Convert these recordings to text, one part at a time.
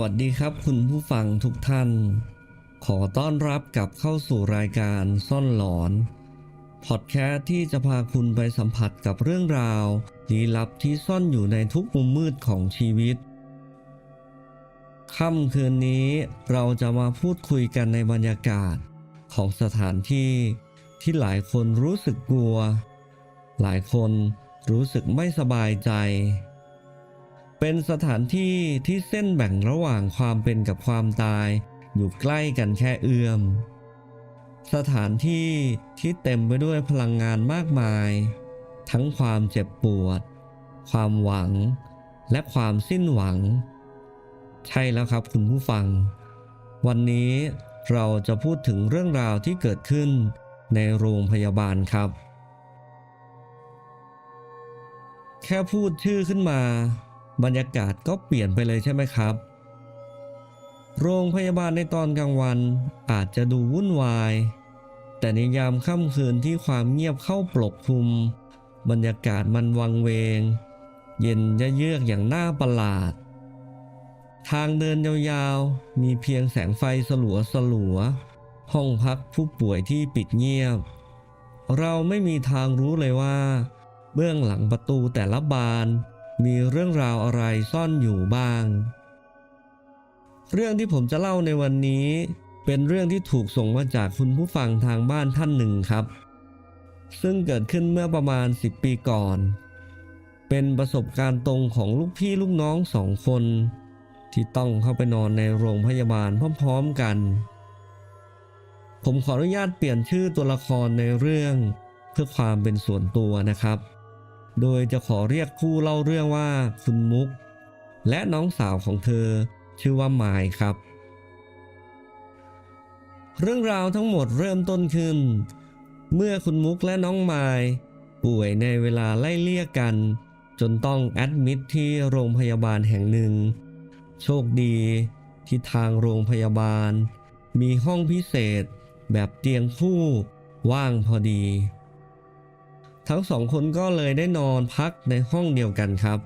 วัสดีครับคุณผู้ฟังทุกท่าน ขอต้อนรับกลับเข้าสู่รายการซ่อนหลอน พอดแคสต์ที่จะพาคุณไปสัมผัสกับเรื่องราวลี้ลับที่ซ่อนอยู่ในทุกมุมมืดของชีวิต ค่ำคืนนี้เราจะมาพูดคุยกันในบรรยากาศของสถานที่ที่หลายคนรู้สึกกลัว หลายคนรู้สึกไม่สบายใจ เป็นสถานที่ที่เส้นแบ่งระหว่างความเป็นกับความตาย อยู่ใกล้กันแค่เอื้อม สถานที่ที่เต็มไปด้วยพลังงานมากมาย ทั้งความเจ็บปวด ความหวัง และความสิ้นหวัง ใช่แล้วครับคุณผู้ฟัง วันนี้เราจะพูดถึงเรื่องราวที่เกิดขึ้นในโรงพยาบาลครับ แค่พูดชื่อขึ้นมา บรรยากาศก็เปลี่ยนไปเลยใช่ไหมครับ โรงพยาบาลในตอนกลางวันอาจจะดูวุ่นวาย แต่ในยามค่ำคืนที่ความเงียบเข้าปกคลุม บรรยากาศมันวังเวง เย็นยะเยือกอย่างน่าประหลาด ทางเดินยาวๆ มีเพียงแสงไฟสลัวสลัวๆห้องพักผู้ป่วยที่ปิดเงียบ เราไม่มีทางรู้เลยว่า เบื้องหลังประตูแต่ละบาน มีเรื่องราวอะไรซ่อนอยู่บ้าง เรื่องที่ผมจะเล่าในวันนี้ เป็นเรื่องที่ถูกส่งมาจากคุณผู้ฟังทางบ้านท่านหนึ่งครับ ซึ่งเกิดขึ้นเมื่อประมาณ 10 ปีก่อน เป็นประสบการณ์ตรงของลูกพี่ลูกน้องสองคน ที่ต้องเข้าไปนอนในโรงพยาบาลพร้อมๆกัน ผมขออนุญาตเปลี่ยนชื่อตัวละครในเรื่อง เพื่อความเป็นส่วนตัวนะครับ โดยจะขอเรียกผู้เล่าเรื่องว่าคุณมุก และน้องสาวของเธอชื่อว่าไมายครับ เรื่องราวทั้งหมดเริ่มต้นขึ้น เมื่อคุณมุกและน้องไมาย ป่วยในเวลาไล่เลี่ยกัน จนต้องแอดมิดที่โรงพยาบาลแห่งหนึ่ง โชคดีที่ทางโรงพยาบาล มีห้องพิเศษแบบเตียงคู่ว่างพอดี ทั้งสองคนก็เลยได้นอนพักในห้องเดียวกันครับ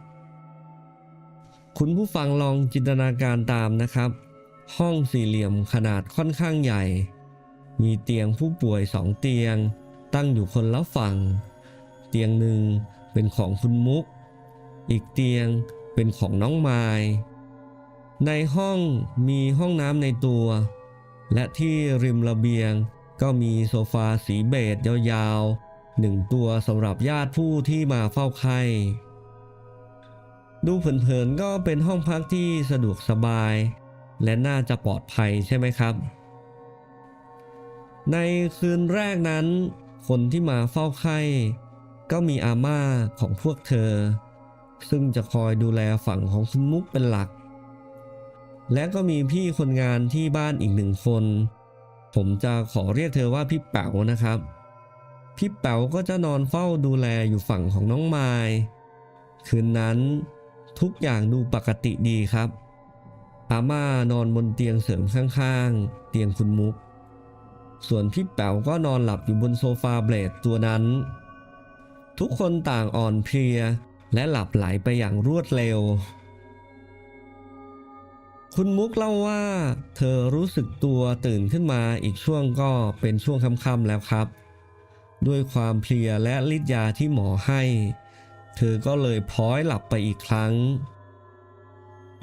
คุณผู้ฟังลองจินตนาการตามนะครับ ห้องสี่เหลี่ยมขนาดค่อนข้างใหญ่ มีเตียงผู้ป่วยสองเตียง ตั้งอยู่คนละฝั่ง เตียงหนึ่งเป็นของคุณมุก อีกเตียงเป็นของน้องไมายในห้องมีห้องน้ำในตัว และที่ริมระเบียงก็มีโซฟาสีเบจยาว หนึ่งตัวสำหรับญาติผู้ที่มาเฝ้าไข้ ดูเผินๆก็เป็นห้องพักที่สะดวกสบาย และน่าจะปลอดภัยใช่ไหมครับ ในคืนแรกนั้น คนที่มาเฝ้าไข้ ก็มีอาม่าของพวกเธอ ซึ่งจะคอยดูแลฝั่งของคุณมุกเป็นหลัก และก็มีพี่คนงานที่บ้านอีกหนึ่งคน ผมจะขอเรียกเธอว่าพี่แป๋วนะครับ พี่แป๋วก็จะนอนเฝ้าดูแลอยู่ฝั่งของน้องไมายคืนนั้นทุกอย่างดูปกติดีครับ อาม่านอนบนเตียงเสริมข้างๆ เตียงคุณมุก ส่วนพี่แป๋วก็นอนหลับอยู่บนโซฟาเบลดตัวนั้น ทุกคนต่างอ่อนเพลียและหลับไหลไปอย่างรวดเร็ว คุณมุกเล่าว่า เธอรู้สึกตัวตื่นขึ้นมาอีกช่วงก็เป็นช่วงค่ำๆแล้วครับ ด้วยความเพลียและฤทธิ์ยาที่หมอให้ เธอก็เลยพลอยหลับไปอีกครั้ง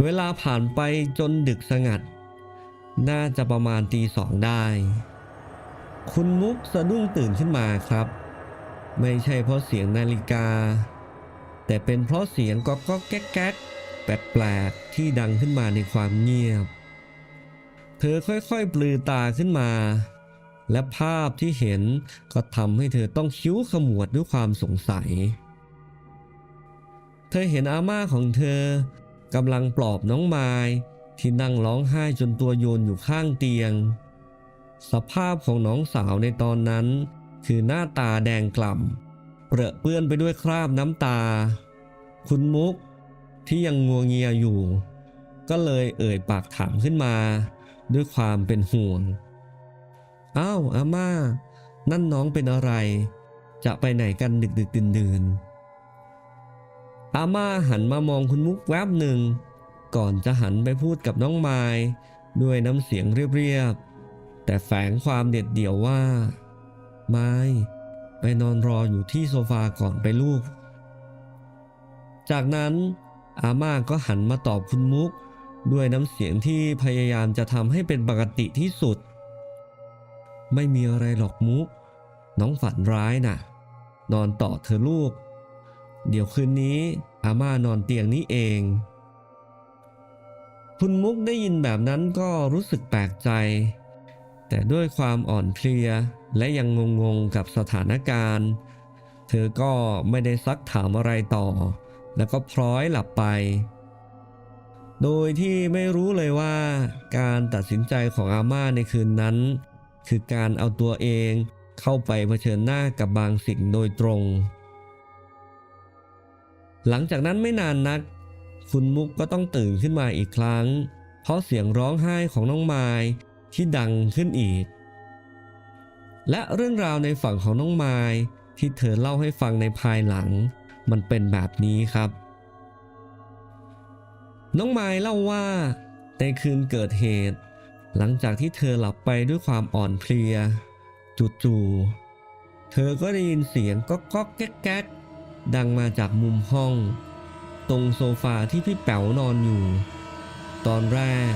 เวลาผ่านไปจนดึกสงัด น่าจะประมาณตีสองได้ คุณมุกสะดุ้งตื่นขึ้นมาครับ ไม่ใช่เพราะเสียงนาฬิกา แต่เป็นเพราะเสียงก๊อกก๊อกแก๊กแก๊กแปลกๆที่ดังขึ้นมาในความเงียบ เธอค่อยๆปลือตาขึ้นมา และภาพที่เห็นก็ทำให้เธอต้องคิ้วขมวดด้วยความสงสัย เธอเห็นอาม่าของเธอกำลังปลอบน้องไม้ที่นั่งร้องไห้จนตัวโยนอยู่ข้างเตียง สภาพของน้องสาวในตอนนั้น คือหน้าตาแดงกล่ำเปรอะเปื้อนไปด้วยคราบน้ำตา คุณมุกที่ยังงัวเงียอยู่ ก็เลยเอ่ยปากถามขึ้นมา ด้วยความเป็นห่วง อ้าวอาม่า นั่นน้องเป็นอะไร จะไปไหนกันดึกดึกดื่นดื่นอาม่าหันมามองคุณมุกแวบหนึ่ง ก่อนจะหันไปพูดกับน้องไม้ด้วยน้ำเสียงเรียบๆ แต่แฝงความเด็ดเดี่ยวว่า ไม้ไปนอนรออยู่ที่โซฟาก่อนไปลูก จากนั้นอาม่าก็หันมาตอบคุณมุก ด้วยน้ำเสียงที่พยายามจะทำให้เป็นปกติที่สุด ไม่มีอะไรหรอกมุก น้องฝันร้ายน่ะ นอนต่อเธอลูก เดี๋ยวคืนนี้อาม่านอนเตียงนี้เอง คุณมุกได้ยินแบบนั้นก็รู้สึกแปลกใจ แต่ด้วยความอ่อนเพลียและยังงงๆกับสถานการณ์ เธอก็ไม่ได้ซักถามอะไรต่อ แล้วก็พร้อยหลับไป โดยที่ไม่รู้เลยว่าการตัดสินใจของอาม่าในคืนนั้น คือการเอาตัวเองเข้าไปเผชิญหน้ากับบางสิ่งโดยตรง หลังจากนั้นไม่นานนัก คุณมุกก็ต้องตื่นขึ้นมาอีกครั้ง เพราะเสียงร้องไห้ของน้องไม้ที่ดังขึ้นอีก และเรื่องราวในฝั่งของน้องไม้ที่เธอเล่าให้ฟังในภายหลัง มันเป็นแบบนี้ครับ น้องไม้เล่าว่าในคืนเกิดเหตุ หลังจากที่เธอหลับไปด้วยความอ่อนเพลีย จู่ๆ เธอก็ได้ยินเสียงก๊อกก๊อกแก๊กแก๊กดังมาจากมุมห้อง ตรงโซฟาที่พี่แป๋วนอนอยู่ ตอนแรก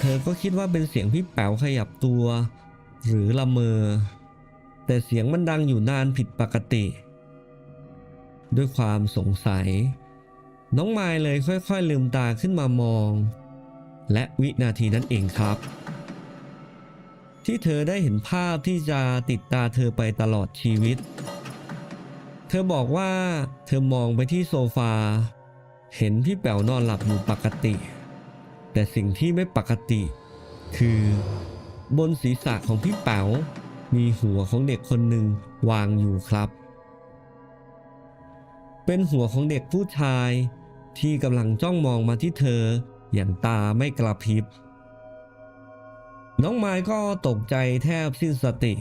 เธอก็คิดว่าเป็นเสียงพี่แป๋วขยับตัว หรือละเมอ แต่เสียงมันดังอยู่นานผิดปกติ ด้วยความสงสัย น้องไมายเลยค่อยๆลืมตาขึ้นมามอง และวินาทีนั้นเองครับ ที่เธอได้เห็นภาพที่จะติดตาเธอไปตลอดชีวิต เธอบอกว่าเธอมองไปที่โซฟา เห็นพี่แป๋วนอนหลับอยู่ปกติ แต่สิ่งที่ไม่ปกติ คือบนศีรษะของพี่แป๋วมีหัวของเด็กคนหนึ่งวางอยู่ครับ เป็นหัวของเด็กผู้ชายที่กำลังจ้องมองมาที่เธอ อย่างตาไม่กระพริบ น้องไม้ก็ตกใจแทบสิ้นสติ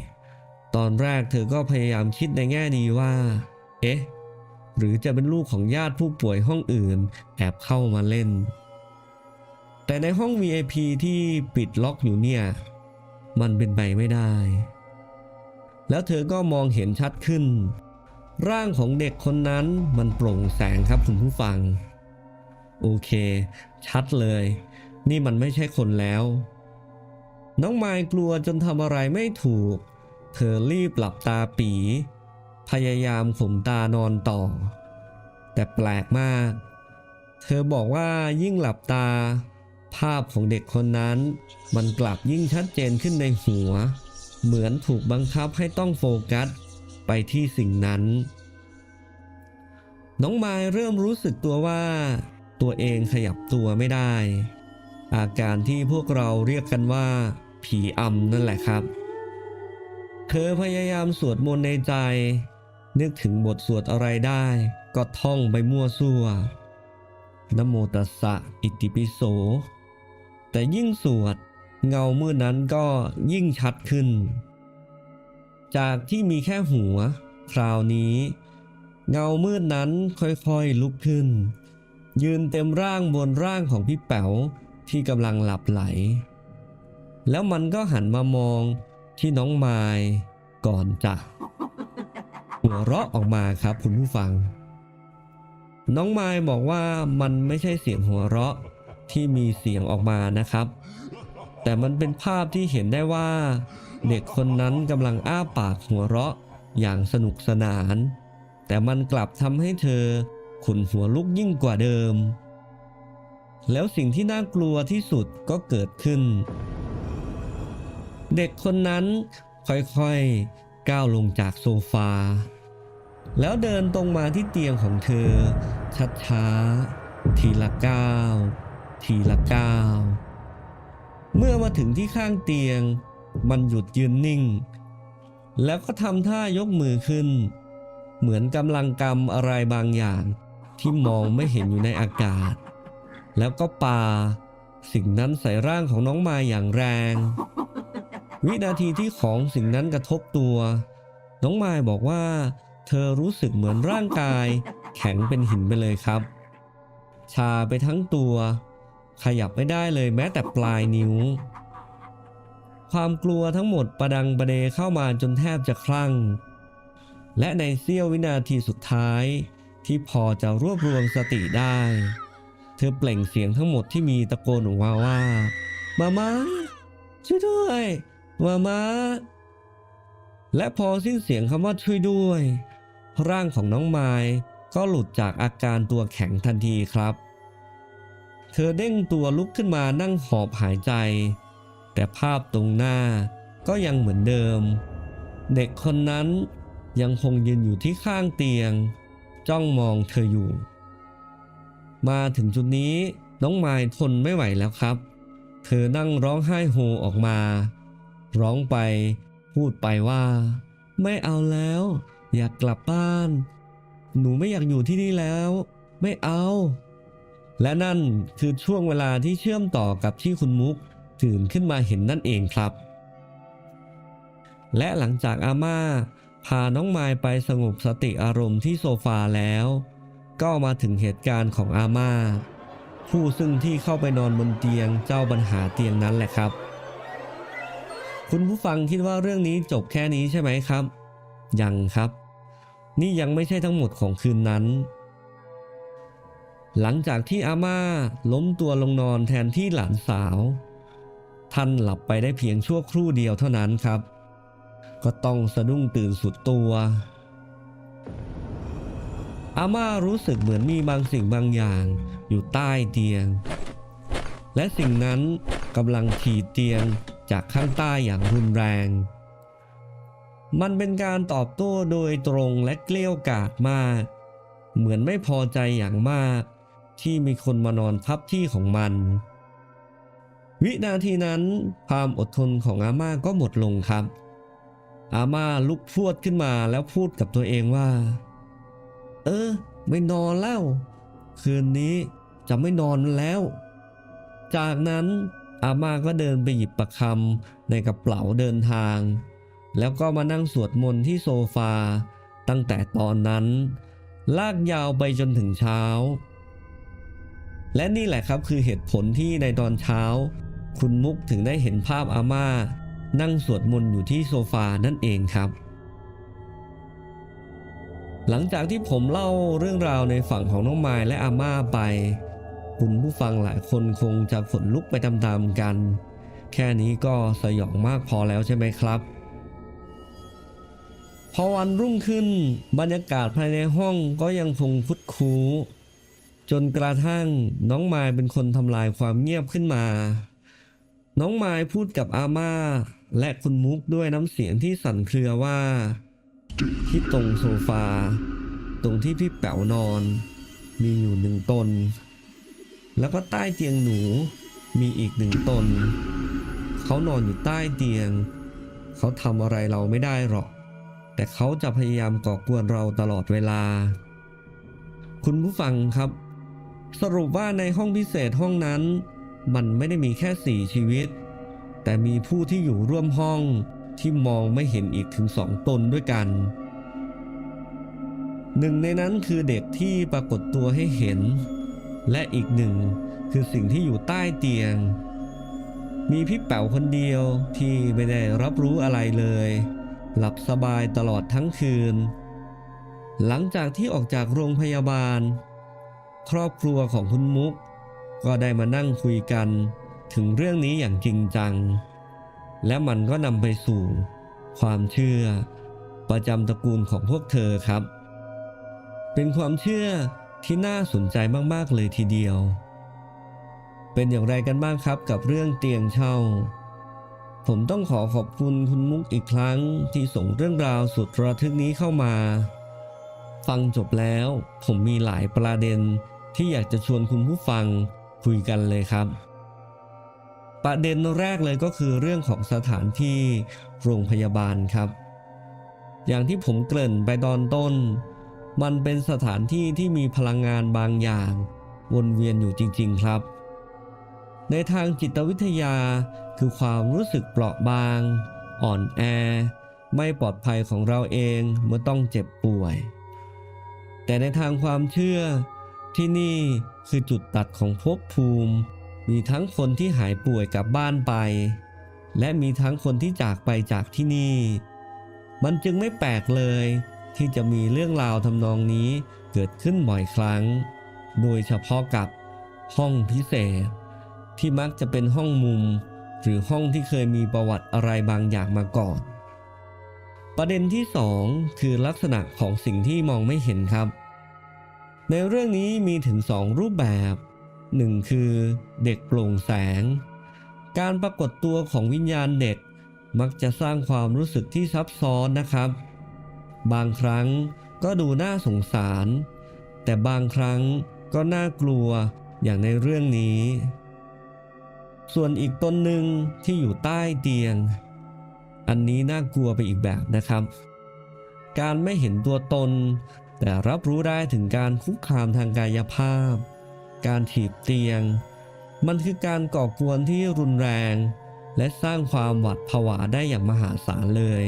ตอนแรกเธอก็พยายามคิดในแง่ดีว่า เอ๊ะ หรือจะเป็นลูกของญาติผู้ป่วยห้องอื่น แอบเข้ามาเล่น แต่ในห้อง VIP ที่ปิดล็อกอยู่เนี่ย มันเป็นไปไม่ได้ แล้วเธอก็มองเห็นชัดขึ้น ร่างของเด็กคนนั้นมันโปร่งแสงครับคุณผู้ฟัง โอเค ชัดเลย นี่มันไม่ใช่คนแล้ว น้องไมายกลัวจนทำอะไรไม่ถูก เธอรีบหลับตาปี พยายามข่มตานอนต่อ แต่แปลกมาก เธอบอกว่ายิ่งหลับตา ภาพของเด็กคนนั้น มันกลับยิ่งชัดเจนขึ้นในหัว เหมือนถูกบังคับให้ต้องโฟกัส ไปที่สิ่งนั้น น้องไมายเริ่มรู้สึกตัวว่า ตัวเองขยับตัวไม่ได้ อาการที่พวกเราเรียกกันว่า ผีอำนั่นแหละครับ เธอพยายามสวดมนต์ในใจ นึกถึงบทสวดอะไรได้ ก็ท่องไปมั่วซั่วนโมตัสสะอิติปิโส แต่ยิ่งสวดเงามืดนั้นก็ยิ่งชัดขึ้น จากที่มีแค่หัว คราวนี้ เงามืดนั้นค่อยๆลุกขึ้น ยืนเต็มร่างบนร่างของพี่แป๋วที่กำลังหลับไหล แล้วมันก็หันมามองที่น้องไมายก่อนจะหัวเราะออกมาครับคุณผู้ฟัง น้องไมายบอกว่ามันไม่ใช่เสียงหัวเราะที่มีเสียงออกมานะครับ แต่มันเป็นภาพที่เห็นได้ว่า เด็กคนนั้นกำลังอ้าปากหัวเราะอย่างสนุกสนาน แต่มันกลับทำให้เธอ ขนหัวลุกยิ่งกว่าเดิม แล้วสิ่งที่น่ากลัวที่สุดก็เกิดขึ้น เด็กคนนั้นค่อยๆก้าวลงจากโซฟา แล้วเดินตรงมาที่เตียงของเธอช้าๆทีละก้าวทีละก้าวเมื่อมาถึงที่ข้างเตียง มันหยุดยืนนิ่ง แล้วก็ทำท่ายกมือขึ้น เหมือนกำลังกำอะไรบางอย่าง ที่มองไม่เห็นอยู่ในอากาศ แล้วก็ปาสิ่งนั้นใส่ร่างของน้องมาอย่างแรง วินาทีที่ของสิ่งนั้นกระทบตัว น้องมายบอกว่า เธอรู้สึกเหมือนร่างกาย แข็งเป็นหินไปเลยครับ ชาไปทั้งตัว ขยับไม่ได้เลยแม้แต่ปลายนิ้ว ความกลัวทั้งหมดประดังประเดเข้ามาจนแทบจะคลั่ง และในเสี้ยววินาทีสุดท้าย ที่พอจะรวบรวมสติได้ เธอเปล่งเสียงทั้งหมดที่มีตะโกนออกมาว่า มามาช่วยด้วยมามาและพอสิ้นเสียงคำว่าช่วยด้วย ร่างของน้องไม้ก็หลุดจากอาการตัวแข็งทันทีครับ เธอเด้งตัวลุกขึ้นมานั่งหอบหายใจ แต่ภาพตรงหน้าก็ยังเหมือนเดิม เด็กคนนั้นยังคงยืนอยู่ที่ข้างเตียง จ้องมองเธออยู่ มาถึงจุดนี้น้องไม้ทนไม่ไหวแล้วครับ เธอนั่งร้องไห้โฮออกมา ร้องไป พูดไปว่า ไม่เอาแล้ว อยากกลับบ้าน หนูไม่อยากอยู่ที่นี่แล้ว ไม่เอา และนั่นคือช่วงเวลาที่เชื่อมต่อกับที่คุณมุกตื่นขึ้นมาเห็นนั่นเองครับ และหลังจากอาม่า พาน้องไมายไปสงบสติอารมณ์ที่โซฟาแล้ว ก็มาถึงเหตุการณ์ของอาม่า ผู้ซึ่งที่เข้าไปนอนบนเตียงเจ้าปัญหาเตียงนั้นแหละครับ คุณผู้ฟังคิดว่าเรื่องนี้จบแค่นี้ใช่ไหมครับ ยังครับ นี่ยังไม่ใช่ทั้งหมดของคืนนั้น หลังจากที่อาม่าล้มตัวลงนอนแทนที่หลานสาว ท่านหลับไปได้เพียงชั่วครู่เดียวเท่านั้นครับ ก็ต้องสะดุ้งตื่นสุดตัวอาม่ารู้สึกเหมือนมีบางสิ่งบางอย่างอยู่ใต้เตียง และสิ่งนั้นกำลังถีบเตียงจากข้างใต้อย่างรุนแรง มันเป็นการตอบโต้โดยตรงและเกลี้ยวกาดมาก เหมือนไม่พอใจอย่างมาก ที่มีคนมานอนทับที่ของมัน วินาทีนั้นความอดทนของอาม่าก็หมดลงครับ อาม่าลุกพรวดขึ้นมาแล้วพูดกับตัวเองว่า เออ ไม่นอนแล้ว คืนนี้จะไม่นอนแล้ว จากนั้นอาม่าก็เดินไปหยิบประคำในกระเป๋าเดินทาง แล้วก็มานั่งสวดมนต์ที่โซฟา ตั้งแต่ตอนนั้น ลากยาวไปจนถึงเช้า และนี่แหละครับคือเหตุผลที่ในตอนเช้า คุณมุกถึงได้เห็นภาพอาม่า นั่งสวดมนต์อยู่ที่โซฟานั่นเองครับ หลังจากที่ผมเล่าเรื่องราวในฝั่งของน้องไมายและอาม่าไป คุณผู้ฟังหลายคนคงจะขนลุกไปตามๆกัน แค่นี้ก็สยองมากพอแล้วใช่ไหมครับพอวันรุ่งขึ้นบรรยากาศภายในห้องก็ยังคงคุดคูจนกระทั่งน้องไมายเป็นคนทำลายความเงียบขึ้นมา น้องไมายพูดกับอาม่า และคุณมุกด้วยน้ำเสียงที่สั่นเครือว่า ที่ตรงโซฟา ตรงที่พี่แป๋วนอน มีอยู่หนึ่งตน แล้วก็ใต้เตียงหนูมีอีกหนึ่งตน เขานอนอยู่ใต้เตียง เขาทำอะไรเราไม่ได้หรอก แต่เขาจะพยายามก่อกวนเราตลอดเวลา คุณผู้ฟังครับ สรุปว่าในห้องพิเศษห้องนั้น มันไม่ได้มีแค่สี่ชีวิต แต่มีผู้ที่อยู่ร่วมห้องที่มองไม่เห็นอีกถึงสองตนด้วยกัน หนึ่งในนั้นคือเด็กที่ปรากฏตัวให้เห็น และอีกหนึ่งคือสิ่งที่อยู่ใต้เตียง มีพี่แป๋วคนเดียวที่ไม่ได้รับรู้อะไรเลย หลับสบายตลอดทั้งคืน หลังจากที่ออกจากโรงพยาบาล ครอบครัวของคุณมุก ก็ได้มานั่งคุยกันถึงเรื่องนี้อย่างจริงจัง และมันก็นำไปสู่ ความเชื่อ ประจำตระกูลของพวกเธอครับ เป็นความเชื่อที่น่าสนใจมาก ๆ เลยทีเดียว เป็นอย่างไรกันบ้างครับกับเรื่องเตียงเช่า ผมต้องขอขอบคุณคุณมุกอีกครั้งที่ส่งเรื่องราวสุดระทึกนี้เข้ามา ฟังจบแล้วผมมีหลายประเด็นที่อยากจะชวนคุณผู้ฟัง คุยกันเลยครับ ประเด็นแรกเลยก็คือเรื่องของสถานที่โรงพยาบาลครับ อย่างที่ผมเกริ่นไปตอนต้น มันเป็นสถานที่ที่มีพลังงานบางอย่าง วนเวียนอยู่จริง ๆครับ ในทางจิตวิทยาคือความรู้สึกเปราะบาง อ่อนแอ ไม่ปลอดภัยของเราเองเมื่อต้องเจ็บป่วย แต่ในทางความเชื่อ ที่นี่คือจุดตัดของภพภูมิ มีทั้งคนที่หายป่วยกลับบ้านไป และมีทั้งคนที่จากไปจากที่นี่ มันจึงไม่แปลกเลย ที่จะมีเรื่องราวทำนองนี้เกิดขึ้นบ่อยครั้ง โดยเฉพาะกับห้องพิเศษ ที่มักจะเป็นห้องมุม หรือห้องที่เคยมีประวัติอะไรบางอย่างมาก่อน ประเด็นที่สองคือลักษณะของสิ่งที่มองไม่เห็นครับ ในเรื่องนี้มีถึงสองรูปแบบหนึ่งคือเด็กโปร่งแสง การปรากฏตัวของวิญญาณเด็กมักจะสร้างความรู้สึกที่ซับซ้อนนะครับ บางครั้งก็ดูน่าสงสาร แต่บางครั้งก็น่ากลัวอย่างในเรื่องนี้ ส่วนอีกตนหนึ่งที่อยู่ใต้เตียง อันนี้น่ากลัวไปอีกแบบนะครับ การไม่เห็นตัวตน แต่รับรู้ได้ถึงการคุกคามทางกายภาพ การถีบเตียง มันคือการก่อกวนที่รุนแรง และสร้างความหวาดผวาได้อย่างมหาศาลเลย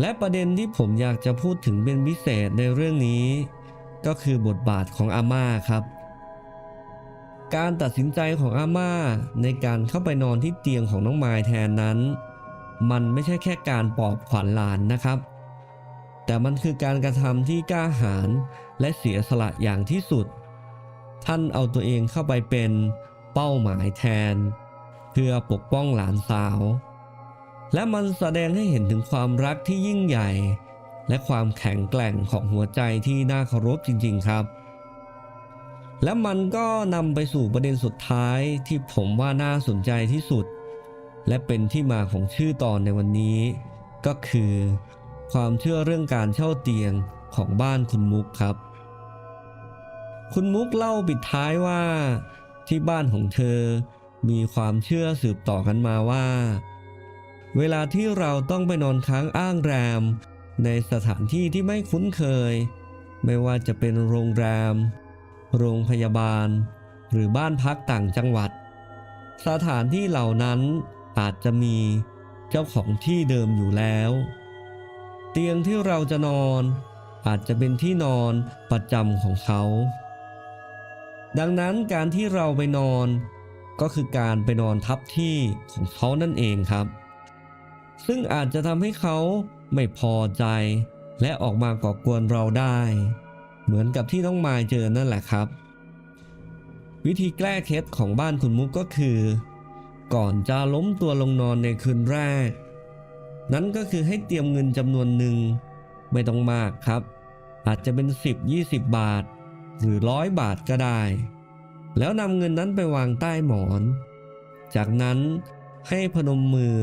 และประเด็นที่ผมอยากจะพูดถึงเป็นพิเศษในเรื่องนี้ ก็คือบทบาทของอาม่าครับ การตัดสินใจของอาม่าในการเข้าไปนอนที่เตียงของน้องมายแทนนั้น มันไม่ใช่แค่การปลอบขวัญหลานนะครับ แต่มันคือการกระทำที่กล้าหาญและเสียสละอย่างที่สุด ท่านเอาตัวเองเข้าไปเป็นเป้าหมายแทน เพื่อปกป้องหลานสาว และมันแสดงให้เห็นถึงความรักที่ยิ่งใหญ่ และความแข็งแกร่งของหัวใจที่น่าเคารพจริง ๆ ครับ และมันก็นำไปสู่ประเด็นสุดท้ายที่ผมว่าน่าสนใจที่สุด และเป็นที่มาของชื่อตอนในวันนี้ ก็คือ ความเชื่อเรื่องการเช่าเตียงของบ้านคุณมุกครับ คุณมุกเล่าปิดท้ายว่า ที่บ้านของเธอมีความเชื่อสืบต่อกันมาว่า เวลาที่เราต้องไปนอนค้างอ้างแรม ในสถานที่ที่ไม่คุ้นเคย ไม่ว่าจะเป็นโรงแรม โรงพยาบาล หรือบ้านพักต่างจังหวัด สถานที่เหล่านั้นอาจจะมีเจ้าของที่เดิมอยู่แล้ว เตียงที่เราจะนอน อาจจะเป็นที่นอนประจำของเขา ดังนั้นการที่เราไปนอน ก็คือการไปนอนทับที่ของเขานั่นเองครับ ซึ่งอาจจะทำให้เขาไม่พอใจ และออกมาก่อกวนเราได้ เหมือนกับที่น้องมายเจอนั่นแหละครับ วิธีแก้เคล็ดของบ้านคุณมุกก็คือ ก่อนจะล้มตัวลงนอนในคืนแรก นั้นก็คือให้เตรียมเงินจำนวนหนึ่ง ไม่ต้องมากครับ อาจจะเป็น 10-20 บาท หรือร้อยบาทก็ได้ แล้วนำเงินนั้นไปวางใต้หมอน จากนั้นให้พนมมือ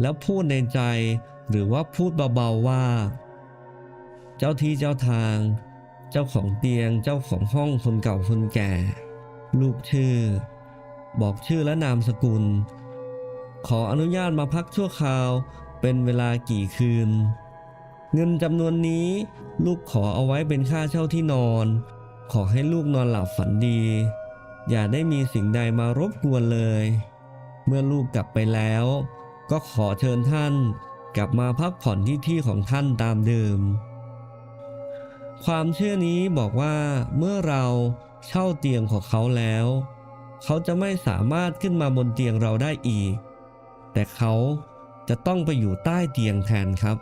แล้วพูดในใจหรือว่าพูดเบาๆว่า เจ้าที่เจ้าทาง เจ้าของเตียงเจ้าของห้องคนเก่าคนแก่ ลูกชื่อ บอกชื่อและนามสกุล ขออนุญาตมาพักชั่วคราว เป็นเวลากี่คืน เงินจำนวนนี้ลูกขอเอาไว้เป็นค่าเช่าที่นอน ขอให้ลูกนอนหลับฝันดี อย่าได้มีสิ่งใดมารบกวนเลย เมื่อลูกกลับไปแล้ว ก็ขอเชิญท่านกลับมาพักผ่อนที่ที่ของท่านตามเดิม ความเชื่อนี้บอกว่าเมื่อเราเช่าเตียงของเขาแล้ว เขาจะไม่สามารถขึ้นมาบนเตียงเราได้อีก แต่เขา จะต้องไปอยู่ใต้เตียงแทนครับ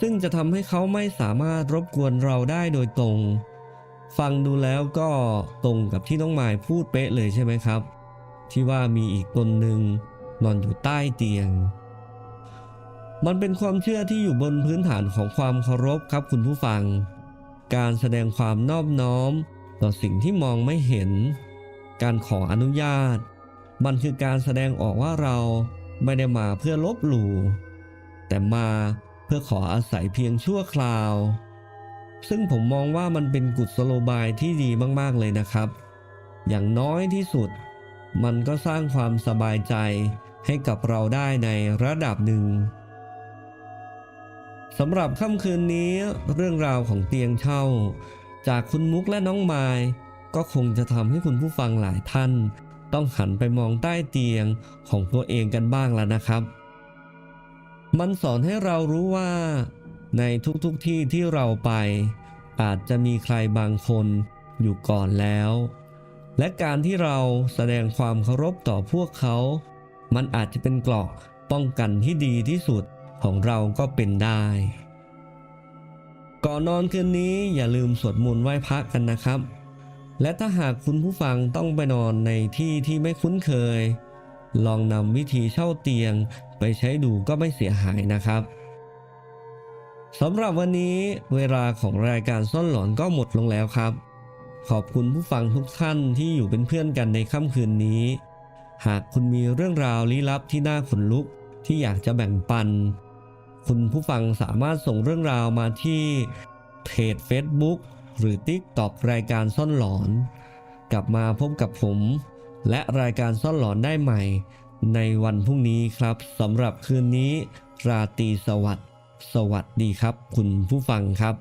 ซึ่งจะทำให้เขาไม่สามารถรบกวนเราได้โดยตรง ฟังดูแล้วก็ตรงกับที่น้องหมายพูดเป๊ะเลยใช่ไหมครับ ที่ว่ามีอีกตนหนึ่งนอนอยู่ใต้เตียง มันเป็นความเชื่อที่อยู่บนพื้นฐานของความเคารพครับคุณผู้ฟัง การแสดงความนอบน้อม ต่อสิ่งที่มองไม่เห็น การขออนุญาต มันคือการแสดงออกว่าเรา ไม่ได้มาเพื่อลบหลู่แต่มาเพื่อขออาศัยเพียงชั่วคราว ซึ่งผมมองว่ามันเป็นกุศโลบายที่ดีมากๆเลยนะครับ อย่างน้อยที่สุด มันก็สร้างความสบายใจให้กับเราได้ในระดับหนึ่งสำหรับค่ำคืนนี้เรื่องราวของเตียงเช่า จากคุณมุกและน้องไมายก็คงจะทำให้คุณผู้ฟังหลายท่าน ต้องหันไปมองใต้เตียงของตัวเองกันบ้างแล้วนะครับ มันสอนให้เรารู้ว่า ในทุกๆทที่ที่เราไป อาจจะมีใครบางคนอยู่ก่อนแล้ว และการที่เราแสดงความเคารพต่อพวกเขา มันอาจจะเป็นเกราะป้องกันที่ดีที่สุดของเราก็เป็นได้ ก่อนนอนคืนนี้อย่าลืมสวดมนต์ไหว้พระกันนะครับ และถ้าหากคุณผู้ฟังต้องไปนอนในที่ที่ไม่คุ้นเคย ลองนำวิธีเช่าเตียงไปใช้ดูก็ไม่เสียหายนะครับสำหรับวันนี้เวลาของรายการซ่อนหลอนก็หมดลงแล้วครับ ขอบคุณผู้ฟังทุกท่านที่อยู่เป็นเพื่อนกันในค่ำคืนนี้ หากคุณมีเรื่องราวลี้ลับที่น่าขนลุกที่อยากจะแบ่งปัน คุณผู้ฟังสามารถส่งเรื่องราวมาที่เพจ Facebook หรือ TikTok รายการซ่อนหลอน กลับมาพบกับผม และรายการซ่อนหลอนได้ใหม่ ในวันพรุ่งนี้ครับสำหรับคืนนี้ ราตรีสวัสดิ์สวัสดีครับ คุณผู้ฟังครับ